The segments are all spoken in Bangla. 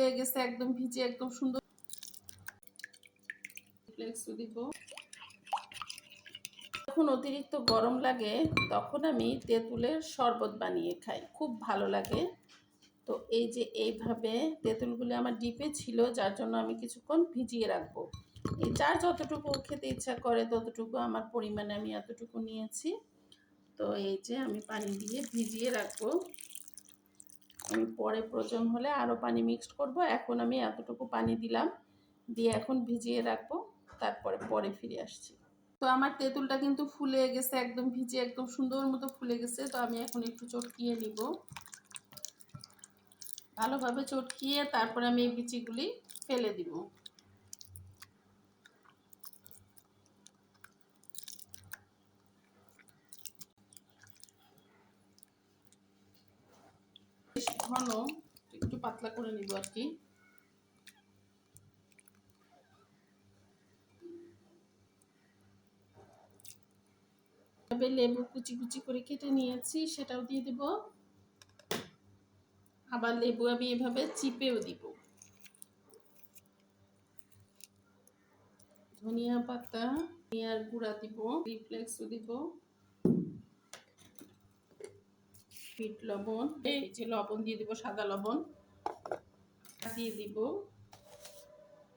হয়ে গেছে একদম ভিজে একদম সুন্দর দিব। যখন অতিরিক্ত গরম লাগে, তখন আমি তেঁতুলের শরবত বানিয়ে খাই। খুব ভালো লাগে। তো এই যে এইভাবে তেঁতুলগুলি আমার ডিপে ছিল, যার জন্য আমি কিছুক্ষণ ভিজিয়ে রাখব। এই যার যতটুকু খেতে ইচ্ছা করে, ততটুকু আমার পরিমাণে আমি এতটুকু নিয়েছি। তো এই যে আমি পানি দিয়ে ভিজিয়ে রাখব। আমি পরে প্রয়োজন হলে আরও পানি মিক্সড করব। এখন আমি এতটুকু পানি দিলাম। দিয়ে এখন ভিজিয়ে রাখব। তারপরে, পরে ফিরে আসছি। তো আমার তেঁতুলটা কিন্তু ফুলে গেছে একদম ভিজে, একদম সুন্দর মতো ফুলে গেছে। তো আমি এখন একটু চটকিয়ে নিব। ভালোভাবে চটকিয়ে তারপরে আমি এই বিচিগুলি ফেলে দিব। ঘন একটু পাতলা করে নিব আর কি। লেবু কুচি কুচি করে কেটে নিয়েছি, সেটাও দিয়ে দিব। আবার লেবু আমি এভাবে চিপেও দিব। ধনিয়া পাতা ধনিয়ার গুঁড়া দিব, রিফ্লেক্সও দিব। বিট লবণ, এই যে লবণ দিয়ে দিব, সাদা লবণ। দিয়ে দিব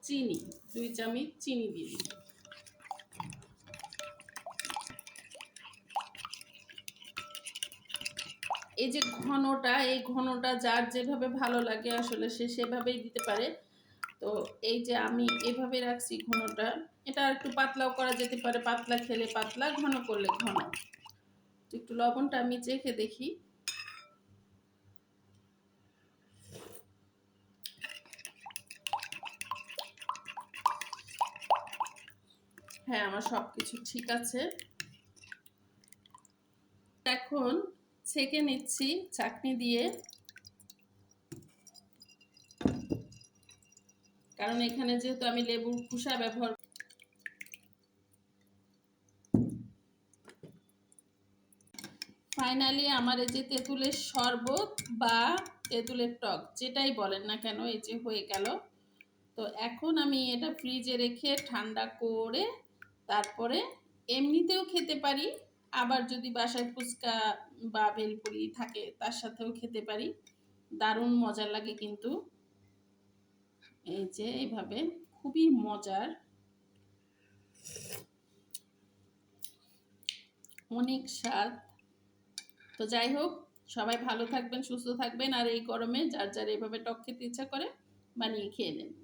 চিনি, দুই চামচ চিনি দিয়ে দিব। এই যে ঘনটা, এই ঘনটা যার যেভাবে ভালো লাগে, আসলে সে সেভাবেই দিতে পারে। তো এই যে আমি এভাবে রাখছি ঘনটা, এটা একটু পাতলাও করা যেতে পারে, পাতলা খেলে পাতলা, ঘন করলে ঘন। একটু লবণটা আমি চেখে দেখি। হ্যাঁ আমার সব কিছু ঠিক আছে। এখন ছেঁকে নিচ্ছি চাটনি দিয়ে। কারণ এখানে যেহেতু আমি লেবুর খোসা ব্যবহার ফাইনালি আমার এই যে তেঁতুলের শরবত বা তেঁতুলের টক, যেটাই বলেন না কেন, এই যে হয়ে গেল। তো এখন আমি এটা ফ্রিজে রেখে ঠান্ডা করে তারপরে এমনিতেও খেতে পারি, আবার যদি বাসায় ফুচকা বা ভেলপুরি থাকে তার সাথেও খেতে পারি। দারুণ মজা লাগে কিন্তু। এই যে এইভাবে খুবই মজার। অনেক স্বাদ। তো যাই হোক, সবাই ভালো থাকবেন, সুস্থ থাকবেন, আর এই গরমে যার যার এইভাবে টক খেতে ইচ্ছা করে বানিয়ে খেয়ে নেন।